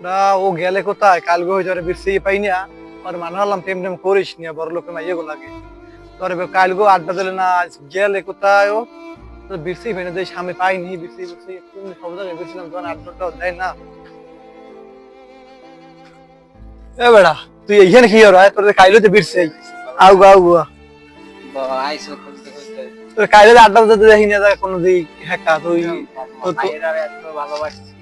না ও গেলে কোথায়? কালকে হয়ে যাবে বিরসি পাই না। আর মানে হলাম প্রেম টেম করিস না বড় লোকের মাইয়ে গো লাগে। তোর কালকে আড্ডা দিলে না আজ গেলে কোথায় ও? তো বিরসি ভেনে দেয় সামনে পাইনি বিরসি বিরসি তুমি সব জায়গায় বিরসিলাম তখন আড্ডাটা দেয় না। এ বেড়া তুই এইখানে কি আর তোর কাইলে তো বিরসি আউ গো আউ গো। আইসো খুঁজতে খুঁজতে। তোর কাইলে আড্ডা দিতে দেখি না কোনো দিক হ্যাঁ তুই তো-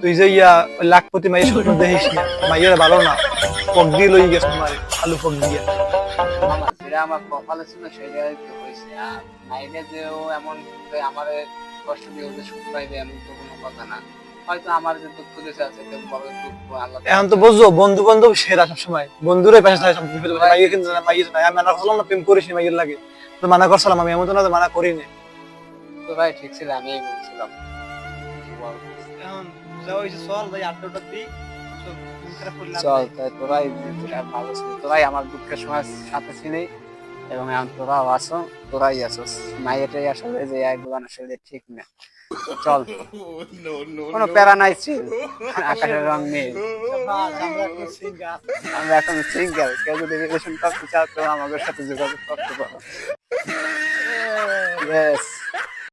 তুই যে ইয়া লাখপতি মাইয়ের স্বপ্ন দেখিস না মাইয়ের ভালো না পক দিয়ে লই গেছ তোমার আলু পক দিয়ে। আমার যেটা আমার কপালে ছিল হয়েছে আর এমন আমার কষ্ট দিয়ে ওদের সুখ পাইবে এমন তো কোনো কথা না। হয়তো আমার যে দুঃখ দেশে আছে বড় দুঃখ আল্লাহ এখন তো বুঝছ বন্ধু বান্ধব সেরা সবসময়। বন্ধুরাই পাশে থাকে সব বিপদে কিন্তু না, মাইয়ের নাই আমি মানা করছিলাম না প্রেম করিস মাইয়ের লাগে। তো মানা করছিলাম আমি এমন তো না মানা করিনি। তো ভাই ঠিক ছিল আমি বলছিলাম। চল তাই তোরাই ভালো তোরাই আমার দুঃখের সময় সাথে ছিলি। এবং এখন তোরাও আছো তোরাই আসলে যে আসলে ঠিক না। চল। কোনো প্যারা নাই ছিল আকাশের রং নেই আমরা এখন সিঙ্গেল কেউ যদি রিলেশন করতে চাও তো আমাদের সাথে যোগাযোগ করতে পারো। ইয়েস